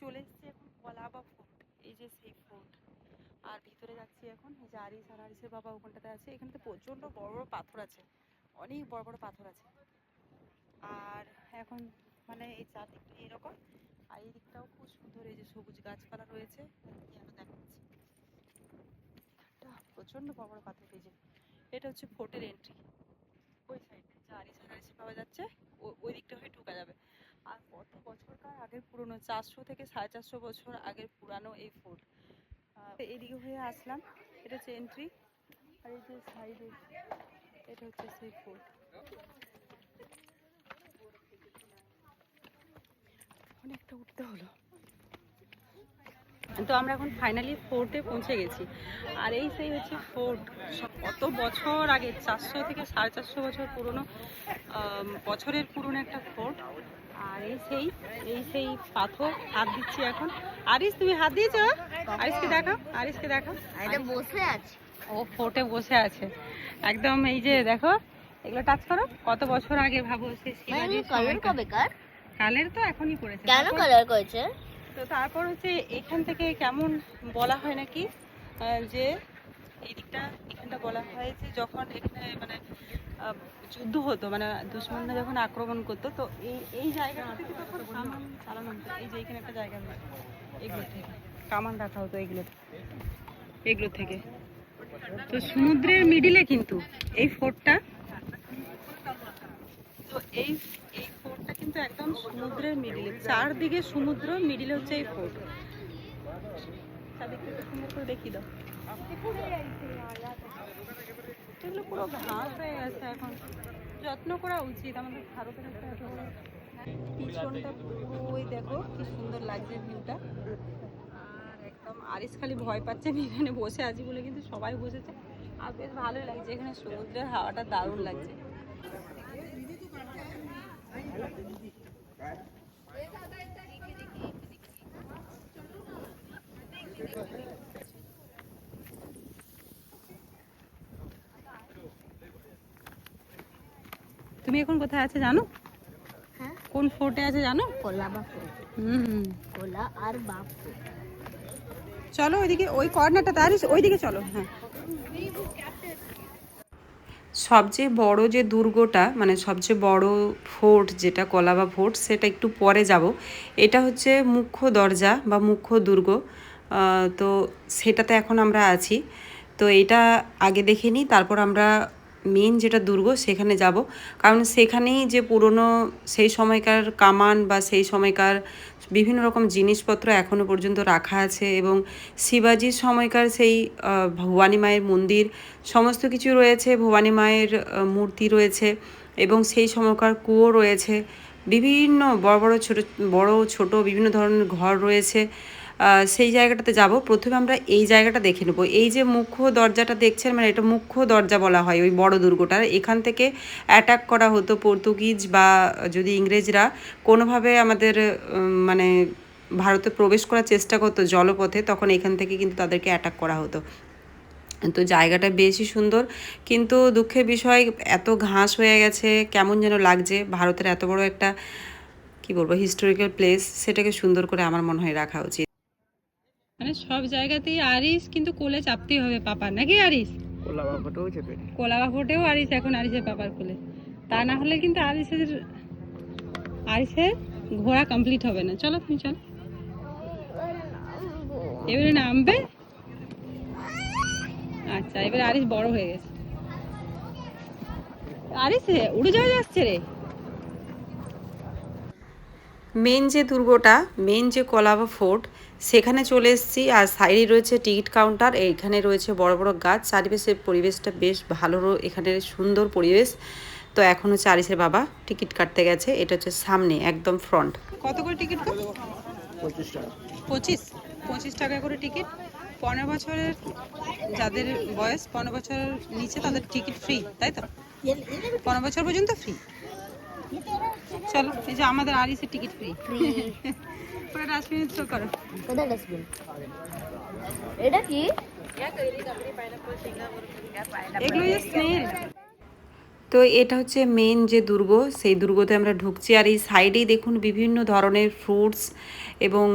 চলে এসেছি এখন কলাবা ফোর্ট এই যে সেই ফোর্ট আর ভিতরে যাচ্ছি এখন, এই যে আরিস আর আরিসের বাবা ওখানটাতে আছে। এখানে তো প্রচণ্ড বড় বড় পাথর আছে, অনেক বড় বড় পাথর আছে। আর এখন মানে এই চারদিকটা এরকম, আর এই দিকটাও খুব সুন্দর, এই যে সবুজ গাছপালা রয়েছে যেন দেখাচ্ছি। এখানটা প্রচণ্ড বড় বড় পাথর, এই যে এটা হচ্ছে ফোর্টের এন্ট্রি ওই সাইডে যে আরিস আর আরিসের বাবা যাচ্ছে ওই দিকটা হয়ে ঢোকা যাবে। আর কত বছরকার আগের পুরনো? চারশো থেকে সাড়ে চারশো বছর আগের পুরানো এই ফোর্ট এদিকে হয়ে আসলাম। এটা হচ্ছে এন্ট্রি আর এই যে সাইডে এটা হচ্ছে সেই ফোর্ট অনেকটা উঠতে হলো। তো আমরা এখন ফাইনালি ফোর্টে পৌঁছে গেছি। আর এই সেই হচ্ছে ফোর্ট কত বছর আগে? চারশো থেকে সাড়ে চারশো বছর পুরনো বছরের পুরনো একটা ফোর্ট এই সেই এই সেই পাথর হাত দিচ্ছি এখন। আরিস তুমি হাত দিয়েছ? আরিসকে দেখাও আরিসকে এটা বসে আছে। ও ফোর্টে বসে আছে। একদম এই যে দেখো এগুলো টাচ করো। কত বছর আগে ভাবো কালার কবে কার কালের তো এখনই করেছে কেন কালার করেছে? তো তারপর হচ্ছে এখান থেকে কেমন বলা হয় নাকি যে এই দিকটা এখানটা বলা হয় যে যখন এখানে মানে যুদ্ধ হতো মানে দুশ্মনরা যখন আক্রমণ করতো, তো এই এই জায়গাটা থেকে তখন এই যে এখানে একটা জায়গা এগুলো থেকে, কামান রাখা হতো এগুলো এগুলো থেকে। তো সমুদ্রের মিডিলে কিন্তু এই ফোর্টটা, তো এই এই ফোর্টটা কিন্তু একদম সমুদ্রের মিডিলে, চারদিকে সমুদ্র, মিডিলে হচ্ছে এই ফোর্ট। সুন্দর করে দেখিয়ে দাও। পুরো ঘাস হয়ে গেছে এখন। যত্ন করা উচিত, আমাদের ভারতের একটা পিছনটা ওই দেখো, কি সুন্দর লাগছে ভিউটা আর একদম আরিস খালি ভয় পাচ্ছে, আমি এখানে বসে আছি বলে কিন্তু সবাই বসেছে। আর বেশ ভালোই লাগছে, এখানে সমুদ্রের হাওয়াটা দারুণ লাগছে। তুমি এখন কোথায় আছে জানো? হ্যাঁ? কোন ফোর্টে আছে জানো? হুম কোলা আর বাপ চলো ওইদিকে ওই কর্নারটা তার ওইদিকে চলো হ্যাঁ। সবচেয়ে বড় যে দুর্গটা মানে সবচেয়ে বড় ফোর্ট যেটা কলাবা ফোর্ট সেটা একটু পরে যাব। এটা হচ্ছে মুখ্য দরজা বা মুখ্য দুর্গ। তো সেটাতে এখন আমরা আছি। তো এটা আগে দেখে নিই তারপর আমরা মেন যেটা দুর্গ, সেখানে যাব। কারণ সেখানেই যে পুরনো, সেই সময়কার কামান বা সেই সময়কার বিভিন্ন রকম জিনিসপত্র এখনও পর্যন্ত রাখা আছে এবং শিবাজির সময়কার সেই ভবানী মায়ের মন্দির, সমস্ত কিছু রয়েছে ভবানী মায়ের মূর্তি রয়েছে এবং সেই সময়কার কুয়ো রয়েছে। বিভিন্ন বড় বড় ছোট বড় ছোট বিভিন্ন ধরনের ঘর রয়েছে। সেই জায়গাটাতে যাব। প্রথমে আমরা এই জায়গাটা দেখে নেব। এই যে মুখ্য দরজাটা দেখছেন মানে এটা মুখ্য দরজা বলা হয় ওই বড় দুর্গটার। এখান থেকে অ্যাটাক করা হতো পর্তুগিজ বা যদি ইংরেজরা কোনোভাবে আমাদের মানে ভারতে প্রবেশ করার চেষ্টা করতো জলপথে, তখন এখান থেকে কিন্তু তাদেরকে অ্যাটাক করা হতো। তো জায়গাটা বেশি সুন্দর, কিন্তু দুঃখের বিষয়, এত ঘাস হয়ে গেছে, কেমন যেন লাগছে। ভারতের এত বড় একটা, কি বলব হিস্টোরিক্যাল প্লেস সেটাকে সুন্দর করে আমার মনে হয় রাখা উচিত। মানে সব জায়গাতেই আরিস কিন্তু কোলে চাপতেই হবে পাপার। নাকি আরিস কোলা বাবাটাও চেপে কোলাবা ফোটেও আরিস এখন আরিসের পাপার কোলে। তা না হলে কিন্তু আরিসের আরিসের ঘোড়া কমপ্লিট হবে না। চলো তুমি চলো। এবারে নামবে। আচ্ছা এবারে আরিস বড় হয়ে গেছে। আরিস রে, উড়ে যাওয়া যাচ্ছে রে। মেন যে দুর্গটা মেন যে কলাবা ফোর্ট সেখানে চলে এসেছি আর সাইডে রয়েছে টিকিট কাউন্টার এইখানে রয়েছে বড় বড় গাছ চারিপাশের পরিবেশটা বেশ ভালো রো- এখানে সুন্দর পরিবেশ। তো এখন হচ্ছে আরিসের বাবা টিকিট কাটতে গেছে এটা হচ্ছে সামনে একদম ফ্রন্ট। কত করে টিকিট পঁচিশ পঁচিশ? টাকা করে টিকিট। পনেরো বছরের যাদের বয়স পনেরো বছরের নিচে তাদের টিকিট ফ্রি তাই তো? পনেরো বছর পর্যন্ত ফ্রি? চলো এই যে আমাদের আরিসের টিকিট ফ্রি। পুরো ডাস্টবিন শো করো। কোথায় ডাস্টবিন এটা কি? এগুলো স্নেল তো এটা হচ্ছে মেন যে দুর্গ সেই দুর্গতে আমরা ঢুকছি। আর এই সাইডেই দেখুন বিভিন্ন ধরনের ফ্রুটস এবং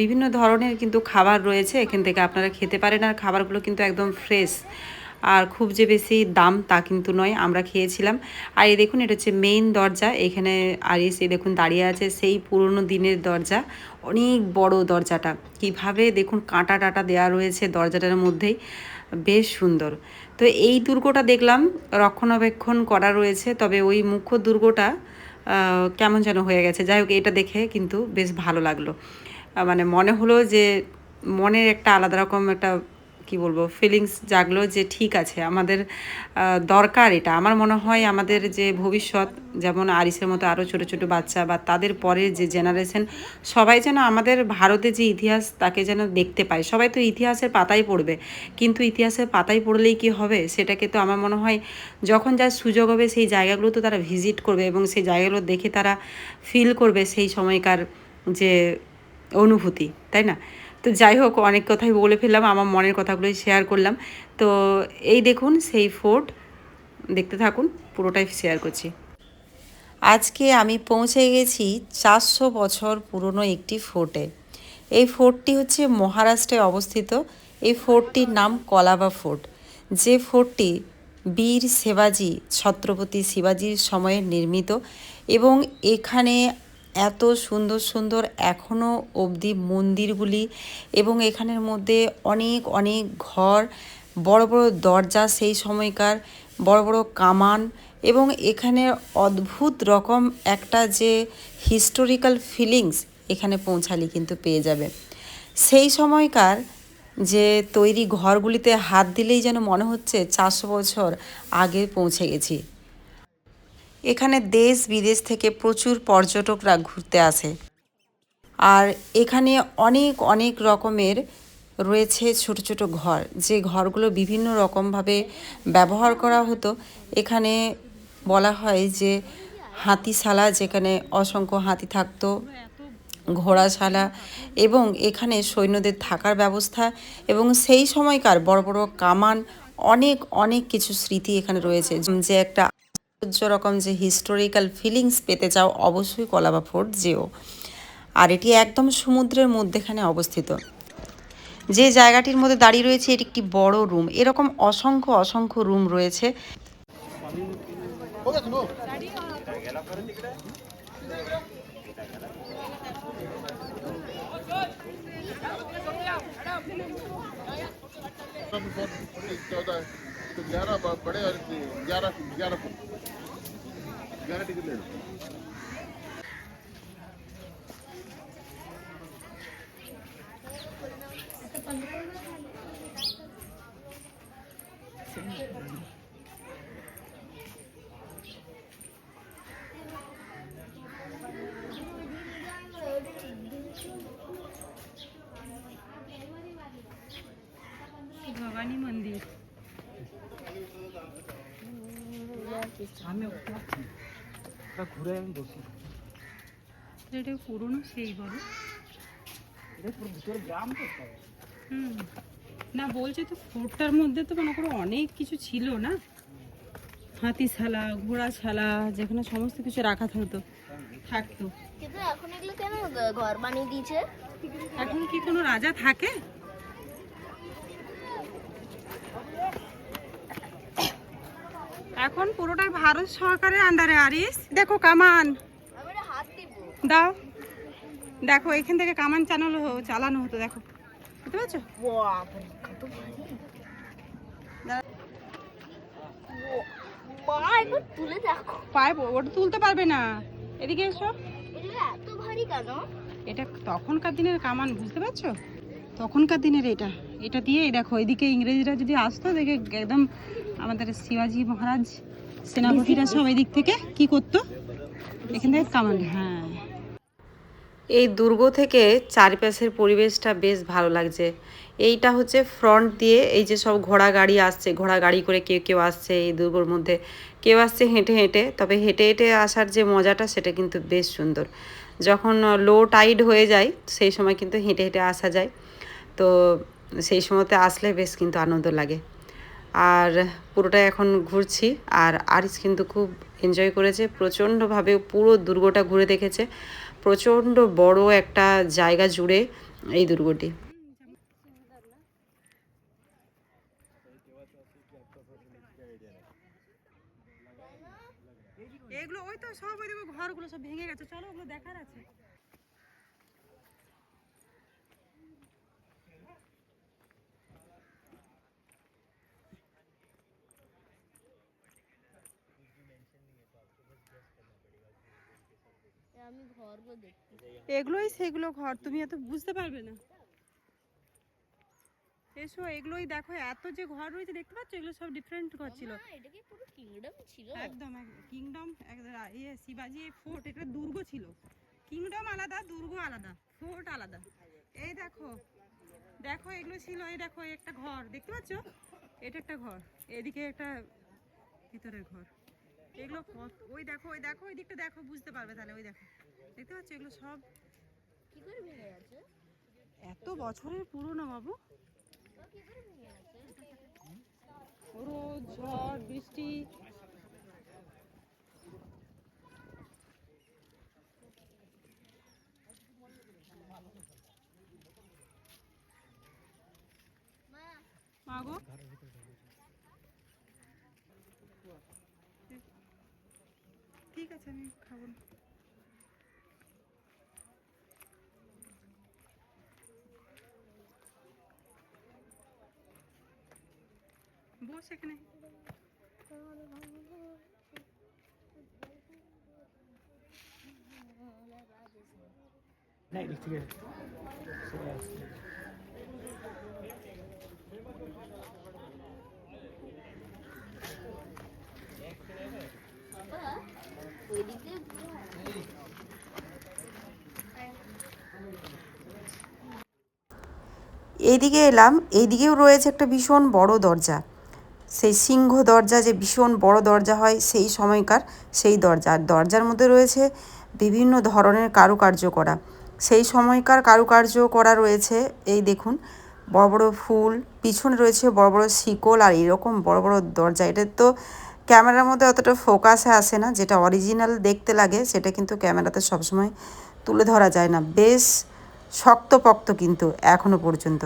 বিভিন্ন ধরনের কিন্তু খাবার রয়েছে। এখান থেকে আপনারা খেতে পারেন আর খাবারগুলো কিন্তু একদম ফ্রেশ আর খুব যে বেশি দাম তা কিন্তু নয় আমরা খেয়েছিলাম। আর এই দেখুন এটা হচ্ছে মেইন দরজা। এখানে আর এসে দেখুন দাঁড়িয়ে আছে সেই পুরনো দিনের দরজা। অনেক বড় দরজাটা। কীভাবে দেখুন কাঁটা টাটা দেওয়া রয়েছে দরজাটার মধ্যেই। বেশ সুন্দর। তো এই দুর্গটা দেখলাম, রক্ষণাবেক্ষণ করা রয়েছে, তবে ওই মুখ্য দুর্গটা কেমন যেন হয়ে গেছে। যাই হোক, এটা দেখে কিন্তু বেশ ভালো লাগল। মানে মনে হলো যে মনের একটা আলাদা রকম একটা কি বলব ফিলিংস জাগলো যে ঠিক আছে, আমাদের দরকার এটা। আমার মনে হয় আমাদের যে ভবিষ্যৎ, যেমন আরিসের মতো আরও ছোট ছোট বাচ্চা বা তাদের পরের যে জেনারেশন সবাই যেন আমাদের ভারতে যে ইতিহাস তাকে যেন দেখতে পায়। সবাই তো ইতিহাসের পাতায় পড়বে, কিন্তু ইতিহাসের পাতায় পড়লেই কি হবে? সেটাকে তো আমার মনে হয় যখন যার সুযোগ হবে সেই জায়গাগুলো তো তারা ভিজিট করবে এবং সেই জায়গাগুলো দেখে তারা ফিল করবে সেই সময়কার যে অনুভূতি, তাই না? তো যাই হোক, অনেক কথাই বলে ফেললাম, আমার মনের কথাগুলোই শেয়ার করলাম। তো এই দেখুন, সেই ফোর্ট দেখতে থাকুন, পুরোটাই শেয়ার করছি। আজকে আমি পৌঁছে গেছি চারশো বছর পুরনো একটি ফোর্টে এই ফোর্টটি হচ্ছে মহারাষ্ট্রে অবস্থিত। এই ফোর্টটির নাম কলাবা ফোর্ট যে ফোর্টটি বীর শিবাজি, ছত্রপতি শিবাজির সময়ে নির্মিত এবং এখানে এত সুন্দর সুন্দর এখনও অবধি মন্দিরগুলি এবং এখানের মধ্যে অনেক অনেক ঘর, বড় বড় দরজা সেই সময়কার, বড় বড় কামান এবং এখানে অদ্ভুত রকম একটা যে হিস্টোরিক্যাল ফিলিংস এখানে পৌঁছালে কিন্তু পেয়ে যাবে। সেই সময়কার যে তৈরি ঘরগুলিতে হাত দিলেই যেন মনে হচ্ছে চারশো বছর আগে পৌঁছে গেছি। এখানে দেশ বিদেশ থেকে প্রচুর পর্যটকরা ঘুরতে আসে। আর এখানে অনেক অনেক রকমের রয়েছে ছোট ছোট ঘর। যে ঘরগুলো বিভিন্ন রকমভাবে ব্যবহার করা হতো। এখানে বলা হয় যে হাতিশালা, যেখানে অসংখ্য হাতি থাকতো, ঘোড়াশালা এবং এখানে সৈন্যদের থাকার ব্যবস্থা এবং সেই সময়কার বড় বড় কামান, অনেক অনেক কিছু স্মৃতি এখানে রয়েছে। যে একটা রকম যে হিস্টোরিক্যাল ফিলিংস পেতে চাও অবশ্যই কলাবা ফোর্ট যেও আর এটি একদম সমুদ্রের মধ্যেখানে অবস্থিত যে জায়গাটির মধ্যে দাঁড়িয়ে রয়েছে এটি একটি বড় রুম এরকম অসংখ্য অসংখ্য রুম রয়েছে चौदह तो ग्यारह ब- बड़े और ग्यारह ग्यारह ग्यारह टिकट ले लो ঘুরে আমি বসি এটা পুরনো সেই বলো এটা পুরো ভিতরে গ্রাম তো হুম। না বলছে তো ফোর্টটার মধ্যে তো মনে করো অনেক কিছু ছিল না? হাতিশালা ঘোড়াশালা যেখানে সমস্ত কিছু রাখা থাকতো থাকতো। কিন্তু এখন এগুলো কেন ঘর বানিয়ে দিয়েছে? এখন কি কোনো রাজা থাকে? এখন পুরোটাই ভারত সরকারের আন্ডারে আরিস। দেখো কামান। দাও। দেখো, এখান থেকে কামান চালানো চালানো হতো, দেখো। বুঝতে পারছ? পায়ে ওটা তুলতে পারবে না। এদিকে এটা তখনকার দিনের কামান, বুঝতে পারছ? তখনকার দিনের এটা। এটা দিয়ে দেখো, এদিকে ইংরেজিরা যদি আসতো, দেখে একদম আমাদের শিবাজি মহারাজ, সেনাপতিরা সব এদিক থেকে কি করতো? এখান থেকে কামান হ্যাঁ। এই দুর্গ থেকে চারপাশের পরিবেশটা বেশ ভালো লাগছে। এইটা হচ্ছে ফ্রন্ট দিয়ে এই যে সব ঘোড়া গাড়ি আসছে ঘোড়া গাড়ি করে কেউ কেউ আসছে এই দুর্গর মধ্যে। কেউ আসছে হেঁটে হেঁটে, তবে হেঁটে হেঁটে আসার যে মজাটা সেটা কিন্তু বেশ সুন্দর। যখন লো টাইড হয়ে যায়, সেই সময় কিন্তু হেঁটে হেঁটে আসা যায়। তো সেই সময়তে আসলে বেশ কিন্তু আনন্দ লাগে। আর পুরোটা এখন ঘুরছি। আর আরিস কিন্তু খুব এনজয় করেছে, প্রচণ্ডভাবে পুরো দুর্গটা ঘুরে দেখেছে। প্রচণ্ড বড় একটা জায়গা জুড়ে এই দুর্গটি। এগুলো ওই তো সব ওই ঘরগুলো সব ভেঙে গেছে। চলো ওগুলো দেখার আছে। আমি ঘরগুলো দেখছি। এগুলোই সেগুলো ঘর তুমি এত বুঝতে পারবে না। এসো এগুলোই দেখো এত যে ঘর রয়েছে দেখতে পাচ্ছ? এগুলো সব ডিফারেন্ট ঘর ছিল। এটা কি পুরো কিংডম ছিল। একদম কিংডম ইয়ে শিবাজি ফোর্ট এটা দুর্গ ছিল। কিংডম আলাদা দুর্গ আলাদা ফোর্ট আলাদা। এই দেখো দেখো এগুলো ছিল এই দেখো একটা ঘর দেখতে পাচ্ছ? এটা একটা ঘর এদিকে একটা ভিতরের ঘর। এগুলো ওই দেখো ওই দেখো ওই দিকটা দেখো বুঝতে পারবে তাহলে ওই দেখো। দেখতে পাচ্ছ এগুলো সব? কি করে ভেঙে গেছে? এত বছরের পুরনো বাবু। পুরো ঝড় বৃষ্টি। মা। মাগো ঠিক আছে আমি খাবো না বস এখানে না ঠিক আছে এইদিকে এলাম, এইদিকেও রয়েছে একটা ভীষণ বড় দরজা। সেই সিংহ দরজা, যে ভীষণ বড় দরজা হয়, সেই সময়কার সেই দরজা। আর দরজার মধ্যে রয়েছে বিভিন্ন ধরনের কারুকার্য করা। সেই সময়কার কারুকার্য করা রয়েছে, এই দেখুন, বড় বড় ফুল, পিছনে রয়েছে বড় বড় শিকল, আর এরকম বড় বড় দরজা। এটা তো ক্যামেরার মধ্যে অতটা ফোকাসে আসে না, যেটা অরিজিনাল দেখতে লাগে, সেটা কিন্তু ক্যামেরাতে সবসময় তুলে ধরা যায় না। বেশ শক্তপক্ত কিন্তু এখনও পর্যন্ত।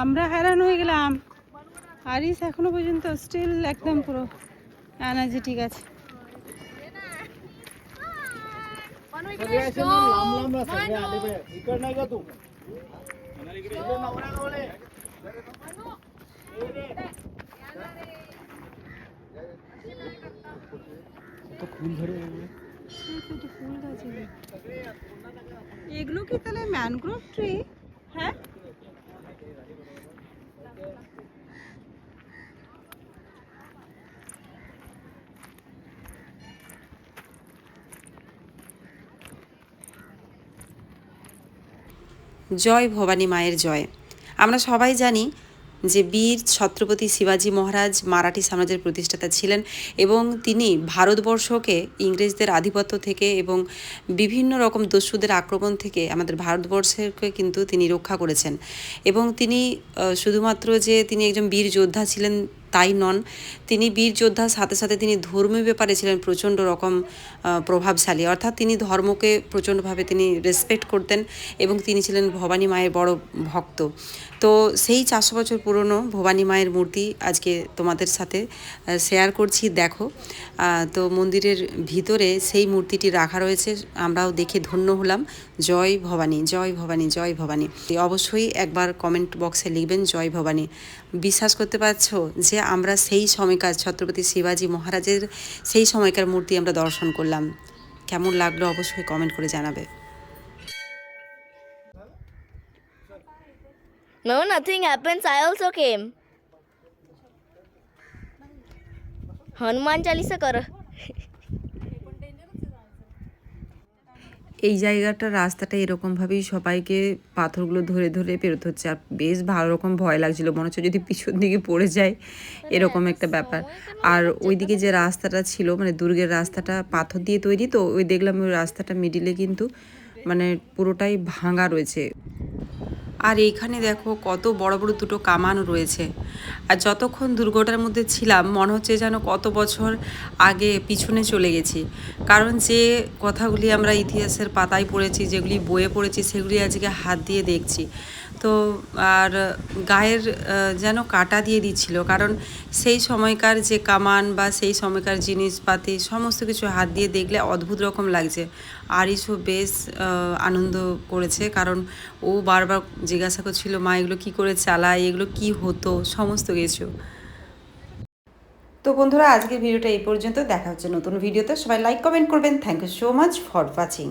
আমরা হ্যারান হয়ে গেলাম। আরিস এখনও পর্যন্ত স্টিল একদম পুরো এনার্জি ঠিক আছে। এগুলো কি তাহলে ম্যানগ্রোভ ট্রি হ্যাঁ? জয় ভবানী মায়ের জয়। আমরা সবাই জানি যে বীর ছত্রপতি শিবাজী মহারাজ মারাঠি সাম্রাজ্যের প্রতিষ্ঠাতা ছিলেন এবং তিনি ভারতবর্ষকে ইংরেজদের আধিপত্য থেকে এবং বিভিন্ন রকম দস্যুদের আক্রমণ থেকে আমাদের ভারতবর্ষকে কিন্তু তিনি রক্ষা করেছেন। এবং তিনি শুধুমাত্র যে তিনি একজন বীর যোদ্ধা ছিলেন তাই নন। তিনি বীর যোদ্ধার সাথে সাথে তিনি ধর্মীয় ব্যাপারে ছিলেন প্রচণ্ড রকম প্রভাবশালী। অর্থাৎ তিনি ধর্মকে প্রচণ্ডভাবে তিনি রেসপেক্ট করতেন এবং তিনি ছিলেন ভবানী মায়ের বড় ভক্ত। তো সেই চারশো বছর পুরনো ভবানী মায়ের মূর্তি আজকে তোমাদের সাথে শেয়ার করছি, দেখো। তো মন্দিরের ভিতরে সেই মূর্তিটি রাখা রয়েছে। আমরাও দেখে ধন্য হলাম। জয় ভবানী জয় ভবানী জয় ভবানী। অবশ্যই একবার কমেন্ট বক্সে লিখবেন, জয় ভবানী। বিশ্বাস করতে পারছ যে আমরা সেই সময়কার ছত্রপতি শিবাজি মহারাজের সেই সময়কার মূর্তি আমরা দর্শন করলাম কেমন লাগল অবশ্যই কমেন্ট করে জানাবে No, nothing happens. I also came. Hanuman Chalisa করো এই জায়গাটা, রাস্তাটা এরকমভাবেই সবাইকে পাথরগুলো ধরে ধরে পেরোতে হচ্ছে। আর বেশ ভালো রকম ভয় লাগছিল। মনে হচ্ছে যদি পিছন দিকে পড়ে যায়, এরকম একটা ব্যাপার। আর ওইদিকে যে রাস্তাটা ছিল মানে দুর্গের রাস্তাটা পাথর দিয়ে তৈরি, তো ওই দেখলাম ওই রাস্তাটা মিডিলে কিন্তু মানে পুরোটাই ভাঙা রয়েছে। আর এইখানে দেখো কত বড় বড় দুটো কামান রয়েছে। আর যতক্ষণ দুর্গটার মধ্যে ছিলাম, মনে হচ্ছে যেন কত বছর আগে পিছনে চলে গেছি। কারণ যে কথাগুলি আমরা ইতিহাসের পাতায় পড়েছি, যেগুলি বইয়ে পড়েছি, সেগুলি আজকে হাত দিয়ে দেখছি। তো আর গায়ের যেন কাটা দিয়ে দিচ্ছিল। কারণ সেই সময়কার যে কামান বা সেই সময়কার জিনিসপাতি, সমস্ত কিছু হাত দিয়ে দেখলে অদ্ভুত রকম লাগছে। আর ইসু বেশ আনন্দ করেছে। কারণ ও বারবার জিজ্ঞাসা করছিল, মা, এগুলো কী করে চালায়? এগুলো কি হতো? সমস্ত কিছু। তো বন্ধুরা, আজকের ভিডিওটা এই পর্যন্ত। দেখা হচ্ছে নতুন ভিডিওতে। সবাই লাইক কমেন্ট করবেন। Thank you so much for watching